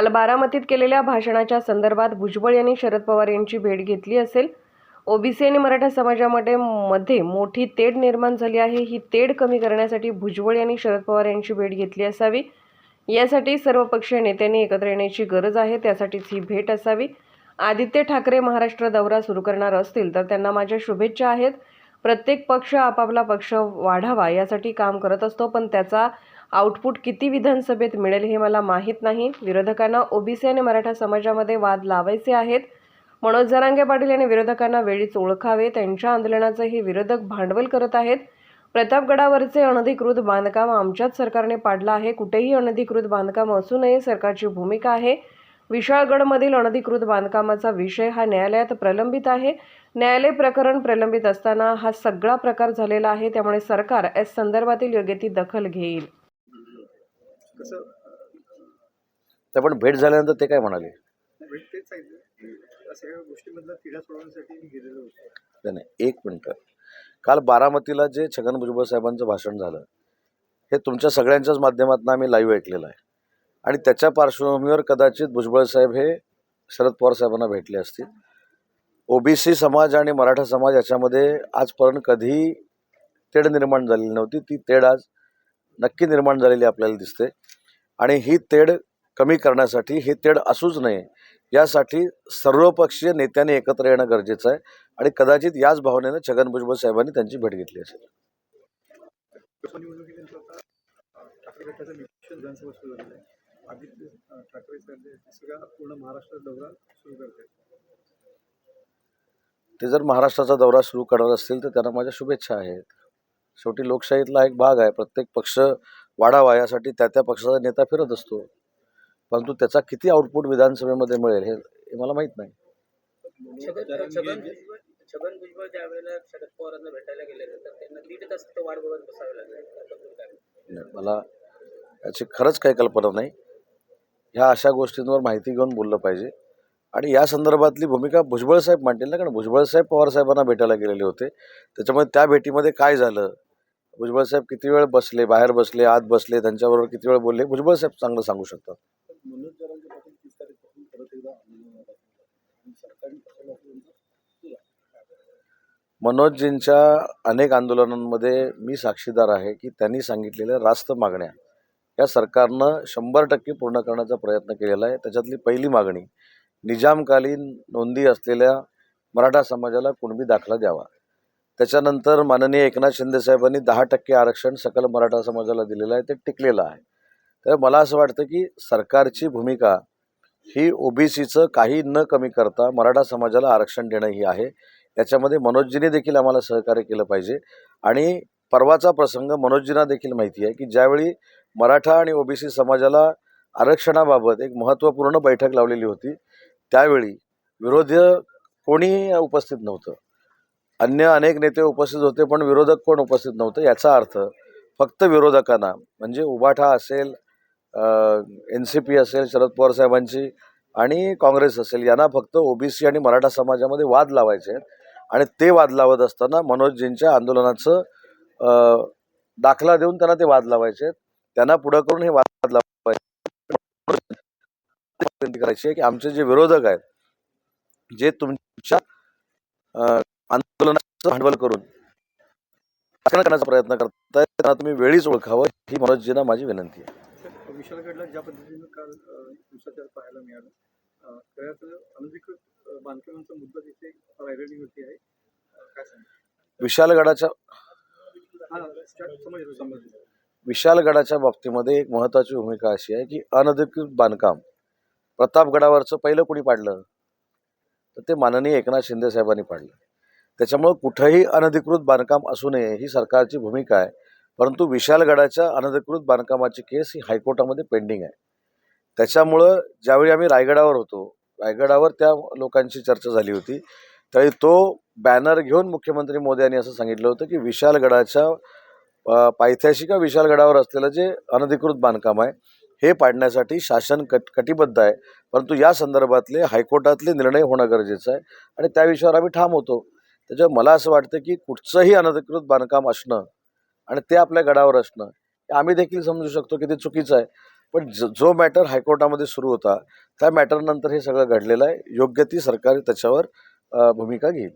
काल बारामतीत केलेल्या भाषणाच्या संदर्भात भुजबळ यांनी शरद पवार यांची भेट घेतली असेल. ओबीसी आणि मराठा समाजामध्ये मध्ये मोठी तेढ निर्माण झाली आहे. ही तेढ कमी करण्यासाठी भुजबळ यांनी शरद पवार यांची भेट घेतली असावी. यासाठी सर्वपक्षीय नेत्यांनी एकत्र येण्याची गरज आहे. त्यासाठीच ही भेट असावी. आदित्य ठाकरे महाराष्ट्र दौरा सुरू करणार असतील तर त्यांना माझ्या शुभेच्छा आहेत. प्रत्येक पक्ष आपापला पक्ष वाढावा यासाठी काम करत असतो. पण त्याचा आउटपुट किती विधानसभेत मिळेल हे मला माहीत नाही. विरोधकांना ओबीसी आणि मराठा समाजामध्ये वाद लावायचे आहेत. मनोज जरांगे पाटील यांनी विरोधकांना वेळीच ओळखावे त्यांच्या आंदोलनाचं हे विरोधक भांडवल करत आहेत. प्रतापगडावरचे अनधिकृत बांधकाम आमच्याच सरकारने पाडलं आहे. कुठेही अनधिकृत बांधकाम असू नये सरकारची भूमिका आहे. विशाळगडमधील अनधिकृत बांधकामाचा विषय हा न्यायालयात प्रलंबित आहे. न्यायालय प्रकरण प्रलंबित असताना हा सगळा प्रकार झालेला आहे. त्यामुळे सरकार या संदर्भातील योग्य ती दखल घेईल. कसं पण भेट झाल्यानंतर ते काय म्हणाले? नाही, एक मिनटं. काल बारामतीला जे छगन भुजबळ साहेबांचं भाषण झालं हे तुमच्या सगळ्यांच्याच माध्यमातून आम्ही लाईव्ह ऐकलेलं आहे. आणि त्याच्या पार्श्वभूमीवर कदाचित भुजबळ साहेब हे शरद पवार साहेबांना भेटले असतील. ओबीसी समाज आणि मराठा समाज याच्यामध्ये आजपर्यंत कधीही तेढ निर्माण झालेली नव्हती. ती तेढ आज नक्की निर्माण झालेली आपल्याला दिसते. आणि ही तेढ कमी करण्यासाठी ही तेढ असूच नये यासाठी सर्वपक्षीय नेत्यांनी एकत्र येणं गरजेचं आहे. आणि कदाचित याच भावनेनं छगन भुजबळ साहेबांनी त्यांची भेट घेतली असेल. ते ते जर महाराष्ट्राचा दौरा सुरू करणार असतील तर त्यांना माझ्या शुभेच्छा आहेत. शेवटी लोकशाहीतला एक भाग आहे. प्रत्येक पक्ष वाढावा यासाठी त्या त्या पक्षाचा नेता फिरत असतो. परंतु त्याचा किती आउटपुट विधानसभेमध्ये मिळेल हे हे मला माहीत नाही. छगन छगन भुजबळ छगन भुजबळ ज्या वेळेला शरद पवारांना भेटायला गेले तर त्यांना दीड तास तिथे वाट बघत बसावे लागले. त्याबद्दल काय नाही, मला याची खरंच काही कल्पना नाही. ह्या अशा गोष्टींवर माहिती घेऊन बोललं पाहिजे. आणि या संदर्भातली भूमिका भुजबळ साहेब मांडतील ना? कारण भुजबळ साहेब पवार साहेबांना भेटायला गेलेले होते. त्याच्यामुळे त्या भेटीमध्ये काय झालं? भुजबळ साहेब किती वेळ बसले बाहेर बसले आत बसले त्यांच्याबरोबर किती वेळ बोलले? भुजबळ साहेब चांगलं सांगू शकतात. मनोजजींच्या अनेक आंदोलनांमध्ये मी साक्षीदार आहे की त्यांनी सांगितलेल्या रास्त मागण्या. या सरकारनं शंभर टक्के पूर्ण करण्याचा प्रयत्न केलेला आहे. त्याच्यातली पहिली मागणी निजामकालीन नोंदी असलेल्या मराठा समाजाला कुणबी दाखला द्यावा. त्याच्यानंतर माननीय एकनाथ शिंदेसाहेबांनी दहा टक्के आरक्षण सकल मराठा समाजाला दिलेलं आहे ते टिकलेलं आहे. तर मला असं वाटतं की सरकारची भूमिका ही ओबीसीचं काही न कमी करता मराठा समाजाला आरक्षण देणं ही आहे. याच्यामध्ये मनोजजीने देखील आम्हाला सहकार्य केलं पाहिजे. आणि परवाचा प्रसंग मनोजजींना देखील माहिती आहे की ज्यावेळी मराठा आणि ओबीसी समाजाला आरक्षणाबाबत एक महत्त्वपूर्ण बैठक लावलेली होती त्यावेळी विरोधी कोणी उपस्थित नव्हतं. अन्य अनेक नेते उपस्थित होते पण विरोधक कोण उपस्थित नव्हतं याचा अर्थ फक्त विरोधकांना. म्हणजे उबाठा असेल एन सी पी असेल शरद पवार साहेबांची आणि काँग्रेस असेल यांना फक्त ओबीसी आणि मराठा समाजामध्ये वाद लावायचे आहेत. आणि ते वाद लावत असताना मनोजजींच्या आंदोलनाचं दाखला देऊन त्यांना ते वाद लावायचे आहेत. त्यांना पुढं करून हे वाद लावायचे विनंती करायची आहे की आमचे जे विरोधक आहेत जे तुमच्या आंदोलनाचं भांडवल करून करण्याचा प्रयत्न करतायत त्यांना तुम्ही वेळीच ओळखावं ही मनोजजींना माझी विनंती आहे. तर विशालगडला ज्या पद्धतीनं काल हिंसाचार पाहायला मिळाला अनधिकृत बांधकामांचा मुद्दा तिथे आहे. अं, काय सांगा विशालगडाच्या विशालगडाच्या बाबतीमध्ये एक महत्त्वाची भूमिका अशी आहे की अनधिकृत बांधकाम प्रतापगडावरचं पहिलं कुणी पाडलं तर ते माननीय एकनाथ शिंदे साहेबांनी पाडलं. त्याच्यामुळं कुठंही अनधिकृत बांधकाम असू नये ही सरकारची भूमिका आहे. परंतु विशालगडाच्या अनधिकृत बांधकामाची केस ही हायकोर्टामध्ये पेंडिंग आहे. त्याच्यामुळं ज्यावेळी आम्ही रायगडावर होतो रायगडावर त्या लोकांची चर्चा झाली होती. त्यावेळी तो बॅनर घेऊन मुख्यमंत्री मोदी यांनी असं सांगितलं होतं की विशालगडाच्या पायथ्याशी का विशालगडावर असलेलं जे अनधिकृत बांधकाम आहे हे पाडण्यासाठी शासन कट कटिबद्ध आहे. परंतु या संदर्भातले हायकोर्टातले निर्णय होणं गरजेचं आहे. आणि त्या विषयावर आम्ही ठाम होतो. त्याच्यामुळे मला असं वाटतं की कुठचंही अनधिकृत बांधकाम असणं आणि ते आपल्या गडावर असणं हे आम्ही देखील समजू शकतो की ते चुकीचं आहे. पण ज- जो मॅटर हायकोर्टामध्ये सुरू होता त्या मॅटरनंतर हे सगळं घडलेलं आहे. योग्य ती सरकार त्याच्यावर भूमिका घेईल.